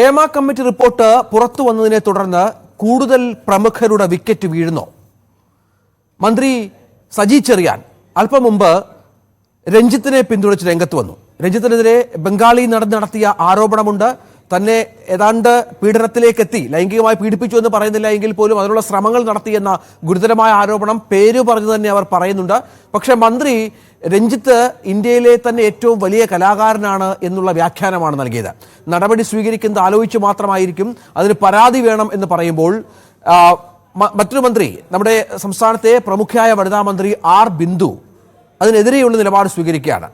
Hema committee report പുറത്തു വന്നതിനെ തുടർന്ന് കൂടുതൽ പ്രമുഖരുടെ വിക്കറ്റ് വീഴുന്നു. മന്ത്രി സജി ചെറിയാൻ അല്പം മുമ്പ് രഞ്ജിത്തിനെ പിന്തുണച്ച് രംഗത്ത് വന്നു. രഞ്ജിത്തിനെതിരെ ബംഗാളി നടന്ന് നടത്തിയ ആരോപണമുണ്ട്. തന്നെ ഏതാണ്ട് പീഡനത്തിലേക്ക് എത്തി ലൈംഗികമായി പീഡിപ്പിച്ചു എന്ന് പറയുന്നില്ല എങ്കിൽ പോലും അതിനുള്ള ശ്രമങ്ങൾ നടത്തിയെന്ന ഗുരുതരമായ ആരോപണം പേര് പറഞ്ഞു തന്നെ അവർ പറയുന്നുണ്ട്. പക്ഷേ മന്ത്രി രഞ്ജിത്ത് ഇന്ത്യയിലെ തന്നെ ഏറ്റവും വലിയ കലാകാരനാണ് എന്നുള്ള വ്യാഖ്യാനമാണ് നൽകിയത്. നടപടി സ്വീകരിക്കുന്നത് ആലോചിച്ച് മാത്രമായിരിക്കും അതിന് പരാതി വേണം എന്ന് പറയുമ്പോൾ മറ്റൊരു മന്ത്രി നമ്മുടെ സംസ്ഥാനത്തെ പ്രമുഖയായ വനിതാ മന്ത്രി ആർ ബിന്ദു അതിനെതിരെയുള്ള നിലപാട് സ്വീകരിക്കുകയാണ്.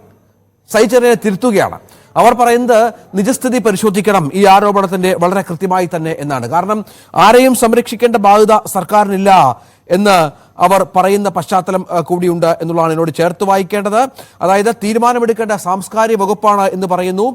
സൈചറിനെ തിരുത്തുകയാണ്. അവർ പറയുന്നത് നിജസ്ഥിതി പരിശോധിക്കണം. ഈ ആരോപണത്തിന്റെ വളരെ കൃത്യമായി തന്നെ എന്നാണ്. കാരണം ആരെയും സംരക്ഷിക്കേണ്ട ബാധ്യത സർക്കാരിനില്ല. എന്ന് അവർ പറയുന്ന പശ്ചാത്തലം കൂടിയുണ്ട് എന്നുള്ളതാണ് എന്നോട് ചേർത്ത് വായിക്കേണ്ടത്. അതായത് തീരുമാനമെടുക്കേണ്ട സാംസ്കാരിക വകുപ്പാണ് എന്ന് പറയുന്നു.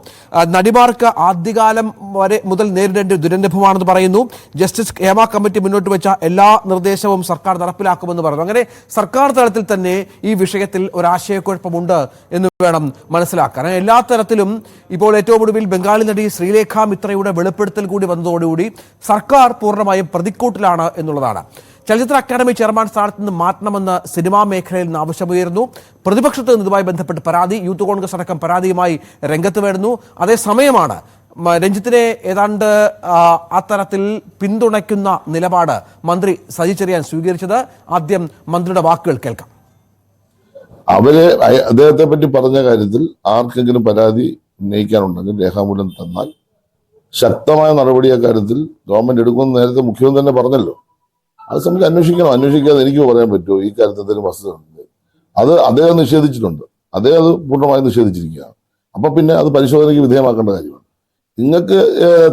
നടിമാർക്ക് ആദ്യകാലം വരെ മുതൽ നേരിടേണ്ട ദുരനുഭവമാണെന്ന് പറയുന്നു. ജസ്റ്റിസ് ഹേമ കമ്മിറ്റി മുന്നോട്ട് വെച്ച എല്ലാ നിർദ്ദേശവും സർക്കാർ നടപ്പിലാക്കുമെന്ന് പറഞ്ഞു അങ്ങനെ സർക്കാർ തലത്തിൽ തന്നെ ഈ വിഷയത്തിൽ ഒരാശയക്കുഴപ്പമുണ്ട് എന്ന് വേണം മനസ്സിലാക്കാൻ. എല്ലാ തരത്തിലും ഇപ്പോൾ ഏറ്റവും ഒടുവിൽ ബംഗാളി നടി ശ്രീലേഖ മിത്രയുടെ വെളിപ്പെടുത്തൽ കൂടി വന്നതോടുകൂടി സർക്കാർ പൂർണമായും പ്രതിക്കൂട്ടിലാണ് എന്നുള്ളതാണ്. ചലച്ചിത്ര അക്കാദമി ചെയർമാൻ സ്ഥാനത്ത് നിന്ന് മാറ്റണമെന്ന് സിനിമാ മേഖലയിൽ നിന്ന് ആവശ്യമുയർന്നു പ്രതിപക്ഷത്ത് നിന്ന് ഇതുമായി ബന്ധപ്പെട്ട് പരാതി യൂത്ത് കോൺഗ്രസ് അടക്കം പരാതിയുമായി രംഗത്ത് വരുന്നു. അതേസമയമാണ് രഞ്ജിത്തിനെ ഏതാണ്ട് അത്തരത്തിൽ പിന്തുണയ്ക്കുന്ന നിലപാട് മന്ത്രി സജി ചെറിയാൻ സ്വീകരിച്ചത്. ആദ്യം മന്ത്രിയുടെ വാക്കുകൾ കേൾക്കാം. അവർ അദ്ദേഹത്തെ പറ്റി പറഞ്ഞ കാര്യത്തിൽ ആർക്കെങ്കിലും പരാതി ഉന്നയിക്കാനുണ്ടെങ്കിൽ രേഖാമൂലം തന്നാൽ ശക്തമായ നടപടി ഗവൺമെന്റ് എടുക്കുമെന്ന് നേരത്തെ മുഖ്യമന്ത്രി തന്നെ പറഞ്ഞല്ലോ. അത് സംബന്ധിച്ച് അന്വേഷിക്കണം. അന്വേഷിക്കാതെ എനിക്ക് പറയാൻ പറ്റുമോ? ഈ കാര്യത്തിൽ എന്തെങ്കിലും വസ്തുതയുണ്ട് അത് അദ്ദേഹം നിഷേധിച്ചിട്ടുണ്ട്. അദ്ദേഹം അത് പൂർണമായും നിഷേധിച്ചിരിക്കുകയാണ്. അപ്പൊ പിന്നെ അത് പരിശോധനയ്ക്ക് വിധേയമാക്കേണ്ട കാര്യമാണ്. നിങ്ങൾക്ക്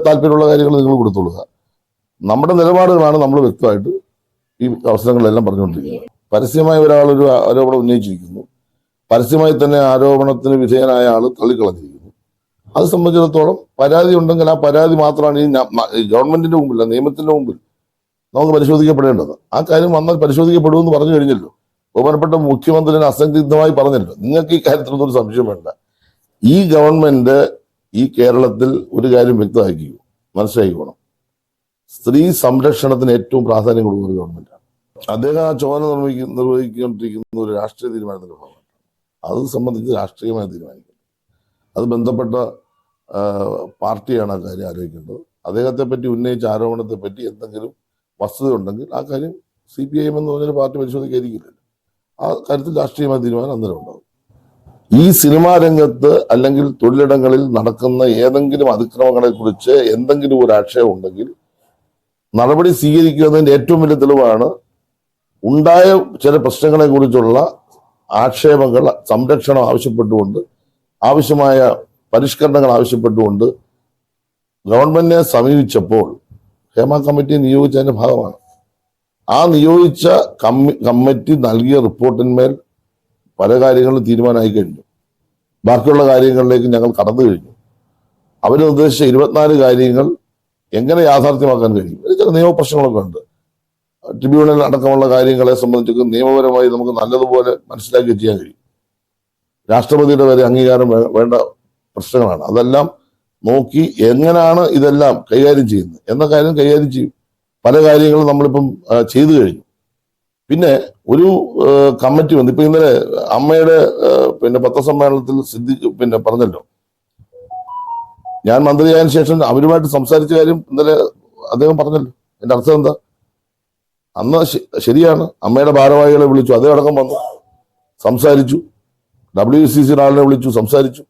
താല്പര്യമുള്ള കാര്യങ്ങൾ നിങ്ങൾ കൊടുത്തോളുക. നമ്മുടെ നിലപാടുകളാണ് നമ്മൾ വ്യക്തമായിട്ട് ഈ അവസരങ്ങളിലെല്ലാം പറഞ്ഞുകൊണ്ടിരിക്കുന്നത്. പരസ്യമായി ഒരു ആരോപണം ഉന്നയിച്ചിരിക്കുന്നു. പരസ്യമായി തന്നെ ആരോപണത്തിന് വിധേയനായ ആൾ തള്ളിക്കളഞ്ഞിരിക്കുന്നു. അത് സംബന്ധിച്ചിടത്തോളം പരാതി ഉണ്ടെങ്കിൽ ആ പരാതി മാത്രമാണ് ഈ ഗവൺമെന്റിന്റെ മുമ്പിൽ നിയമത്തിന്റെ മുമ്പിൽ നമുക്ക് പരിശോധിക്കപ്പെടേണ്ടത്. ആ കാര്യം വന്നാൽ പരിശോധിക്കപ്പെടുമെന്ന് പറഞ്ഞു കഴിഞ്ഞല്ലോ. ബഹുമാനപ്പെട്ട മുഖ്യമന്ത്രി അസംഗിഗ്ധമായി പറഞ്ഞല്ലോ. നിങ്ങൾക്ക് ഈ കാര്യത്തിലൊന്നും ഒരു സംശയം വേണ്ട. ഈ ഗവൺമെന്റ് ഈ കേരളത്തിൽ ഒരു കാര്യം വ്യക്തമാക്കി മനസ്സിലാക്കിക്കോണം. സ്ത്രീ സംരക്ഷണത്തിന് ഏറ്റവും പ്രാധാന്യം കൊടുക്കുന്ന ഒരു ഗവൺമെന്റാണ്. അദ്ദേഹം ആ ചുമതല നിർവഹിക്കുന്ന നിർവഹിക്കൊണ്ടിരിക്കുന്ന ഒരു രാഷ്ട്രീയ തീരുമാനത്തിന്റെ ഭാഗമാണ്. അത് സംബന്ധിച്ച് രാഷ്ട്രീയമായി തീരുമാനിക്കുന്നത് അത് ബന്ധപ്പെട്ട പാർട്ടിയാണ് ആ കാര്യം ആലോചിക്കേണ്ടത്. അദ്ദേഹത്തെ പറ്റി ഉന്നയിച്ച ആരോപണത്തെ പറ്റി എന്തെങ്കിലും വസ്തുത ഉണ്ടെങ്കിൽ ആ കാര്യം സി പി ഐ എം എന്ന് പറഞ്ഞൊരു പാർട്ടി പരിശോധിക്കായിരിക്കില്ലല്ലോ ആ കാര്യത്തിൽ രാഷ്ട്രീയമായ തീരുമാനം അന്നേരം ഉണ്ടാകും ഈ സിനിമാ രംഗത്ത് അല്ലെങ്കിൽ തൊഴിലിടങ്ങളിൽ നടക്കുന്ന ഏതെങ്കിലും അതിക്രമങ്ങളെ കുറിച്ച് എന്തെങ്കിലും ഒരു ആക്ഷേപം ഉണ്ടെങ്കിൽ നടപടി സ്വീകരിക്കുന്നതിന്റെ ഏറ്റവും വലിയ തെളിവാണ് ഉണ്ടായ ചില പ്രശ്നങ്ങളെ കുറിച്ചുള്ള ആക്ഷേപങ്ങൾ സംരക്ഷണം ആവശ്യപ്പെട്ടുകൊണ്ട് ആവശ്യമായ പരിഷ്കരണങ്ങൾ ആവശ്യപ്പെട്ടുകൊണ്ട് ഗവൺമെന്റിനെ സമീപിച്ചപ്പോൾ ഹേമ കമ്മിറ്റി നിയോഗിച്ചതിന്റെ ഭാഗമാണ്. ആ നിയോഗിച്ച കമ്മി കമ്മിറ്റി നൽകിയ റിപ്പോർട്ടിന്മേൽ പല കാര്യങ്ങളും തീരുമാനമായി കഴിഞ്ഞു. ബാക്കിയുള്ള കാര്യങ്ങളിലേക്ക് ഞങ്ങൾ കടന്നു കഴിഞ്ഞു. അവർ നിർദ്ദേശിച്ച ഇരുപത്തിനാല് കാര്യങ്ങൾ എങ്ങനെ യാഥാർത്ഥ്യമാക്കാൻ കഴിയും? ചില നിയമപ്രശ്നങ്ങളൊക്കെ ഉണ്ട്. ട്രിബ്യൂണൽ അടക്കമുള്ള കാര്യങ്ങളെ സംബന്ധിച്ചൊക്കെ നിയമപരമായി നമുക്ക് നല്ലതുപോലെ മനസ്സിലാക്കി ചെയ്യാൻ കഴിയും. രാഷ്ട്രപതിയുടെ വരെ അംഗീകാരം വേണ്ട പ്രശ്നങ്ങളാണ്. അതെല്ലാം നോക്കി എങ്ങനെയാണ് ഇതെല്ലാം കൈകാര്യം ചെയ്യുന്നത്? എന്ന കാര്യം കൈകാര്യം ചെയ്യും. പല കാര്യങ്ങളും നമ്മളിപ്പം ചെയ്തു കഴിഞ്ഞു. പിന്നെ ഒരു കമ്മിറ്റി വന്നു. ഇപ്പൊ ഇന്നലെ അമ്മയുടെ പിന്നെ പത്രസമ്മേളനത്തിൽ സിദ്ധി പിന്നെ പറഞ്ഞല്ലോ. ഞാൻ മന്ത്രിയായതിനു ശേഷം അവരുമായിട്ട് സംസാരിച്ച കാര്യം ഇന്നലെ അദ്ദേഹം പറഞ്ഞല്ലോ. എന്റെ അർത്ഥം എന്താ? അന്ന് ശരിയാണ്. അമ്മയുടെ ഭാരവാഹികളെ വിളിച്ചു. അതേ അടക്കം വന്നു. സംസാരിച്ചു. ഡബ്ല്യു സി സി വിളിച്ചു. സംസാരിച്ചു.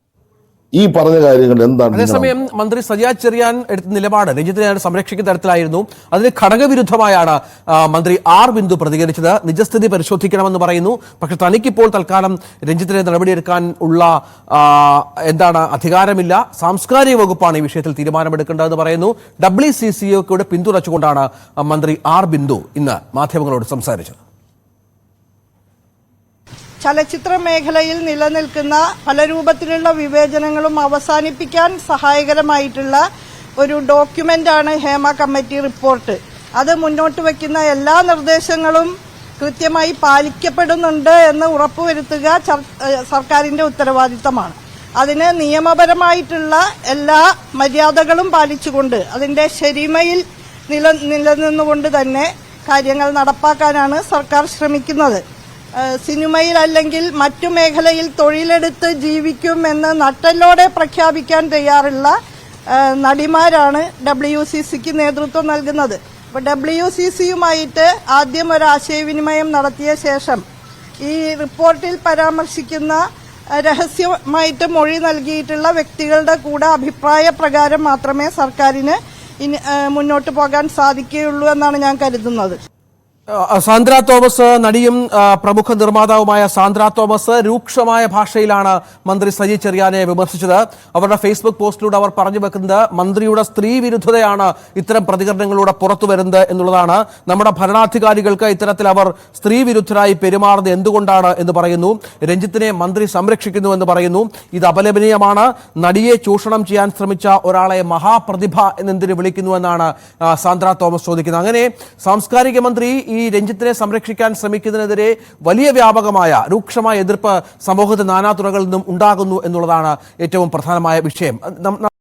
ഈ പറഞ്ഞ കാര്യങ്ങൾ എന്താണ് അതേസമയം മന്ത്രി സജാ ചെറിയാൻ എടുത്ത നിലപാട് രഞ്ജിത്തിനെ സംരക്ഷിക്കുന്ന തരത്തിലായിരുന്നു. അതിന് ഘടകവിരുദ്ധമായാണ് മന്ത്രി ആർ ബിന്ദു പ്രതികരിച്ചത്. നിജസ്ഥിതി പരിശോധിക്കണമെന്ന് പറയുന്നു. പക്ഷെ തനിക്കിപ്പോൾ തൽക്കാലം രഞ്ജിത്തിനെ നടപടിയെടുക്കാൻ ഉള്ള എന്താണ് അധികാരമില്ല. സാംസ്കാരിക വകുപ്പാണ് ഈ വിഷയത്തിൽ തീരുമാനമെടുക്കേണ്ടതെന്ന് പറയുന്നു. ഡബ്ല്യു സി സി ഒക്കെയുടെ പിന്തുണച്ചുകൊണ്ടാണ് മന്ത്രി ആർ ബിന്ദു ഇന്ന് മാധ്യമങ്ങളോട് സംസാരിച്ചത്. ചലച്ചിത്ര മേഖലയിൽ നിലനിൽക്കുന്ന പല രൂപത്തിലുള്ള വിവേചനങ്ങളും അവസാനിപ്പിക്കാൻ സഹായകരമായിട്ടുള്ള ഒരു ഡോക്യുമെന്റാണ് ഹേമ കമ്മിറ്റി റിപ്പോർട്ട്. അത് മുന്നോട്ട് വയ്ക്കുന്ന എല്ലാ നിർദ്ദേശങ്ങളും കൃത്യമായി പാലിക്കപ്പെടുന്നുണ്ട് എന്ന് ഉറപ്പുവരുത്തുക സർക്കാരിന്റെ ഉത്തരവാദിത്തമാണ്. അതിന് നിയമപരമായിട്ടുള്ള എല്ലാ മര്യാദകളും പാലിച്ചുകൊണ്ട് അതിന്റെ ശരിമയിൽ നില നിലനിന്നുകൊണ്ട് തന്നെ കാര്യങ്ങൾ നടപ്പാക്കാനാണ് സർക്കാർ ശ്രമിക്കുന്നത്. സിനിമയിൽ അല്ലെങ്കിൽ മറ്റു മേഖലയിൽ തൊഴിലെടുത്ത് ജീവിക്കും എന്ന് നട്ടലോടെ പ്രഖ്യാപിക്കാൻ തയ്യാറുള്ള നടിമാരാണ് ഡബ്ല്യു സി സിക്ക് നേതൃത്വം നൽകുന്നത്. അപ്പോൾ ഡബ്ല്യു സി സിയുമായിട്ട് ആദ്യം ഒരു ആശയവിനിമയം നടത്തിയ ശേഷം ഈ റിപ്പോർട്ടിൽ പരാമർശിക്കുന്ന രഹസ്യമായിട്ട് മൊഴി നൽകിയിട്ടുള്ള വ്യക്തികളുടെ കൂടെ അഭിപ്രായ പ്രകാരം മാത്രമേ സർക്കാരിന് മുന്നോട്ട് പോകാൻ സാധിക്കുകയുള്ളൂ എന്നാണ് ഞാൻ കരുതുന്നത്. സാന്ദ്ര തോമസ് നടിയും പ്രമുഖ നിർമ്മാതാവുമായ സാന്ദ്ര തോമസ് രൂക്ഷമായ ഭാഷയിലാണ് മന്ത്രി സജി ചെറിയാനെ വിമർശിച്ചത്. അവരുടെ ഫേസ്ബുക്ക് പോസ്റ്റിലൂടെ അവർ പറഞ്ഞു വെക്കുന്നത് മന്ത്രിയുടെ സ്ത്രീ വിരുദ്ധതയാണ് ഇത്തരം പ്രതികരണങ്ങളിലൂടെ പുറത്തു വരുന്നത് എന്നുള്ളതാണ്. നമ്മുടെ ഭരണാധികാരികൾക്ക് ഇത്തരത്തിൽ അവർ സ്ത്രീ വിരുദ്ധരായി പെരുമാറുന്നത് എന്തുകൊണ്ടാണ് എന്ന് പറയുന്നു. രഞ്ജിത്തിനെ മന്ത്രി സംരക്ഷിക്കുന്നു എന്ന് പറയുന്നു. ഇത് അപലപനീയമാണ്. നടിയെ ചൂഷണം ചെയ്യാൻ ശ്രമിച്ച ഒരാളെ മഹാപ്രതിഭ എന്നെന്തിനു വിളിക്കുന്നു എന്നാണ് സാന്ദ്ര തോമസ് ചോദിക്കുന്നത്. അങ്ങനെ സാംസ്കാരിക മന്ത്രി ഈ രഞ്ജിത്തിനെ സംരക്ഷിക്കാൻ ശ്രമിക്കുന്നതിനെതിരെ വലിയ വ്യാപകമായ രൂക്ഷമായ എതിർപ്പ് സമൂഹത്തിൽ നാനാതുറകളിൽ നിന്നും ഉണ്ടാകുന്നു എന്നുള്ളതാണ് ഏറ്റവും പ്രധാനമായ വിഷയം.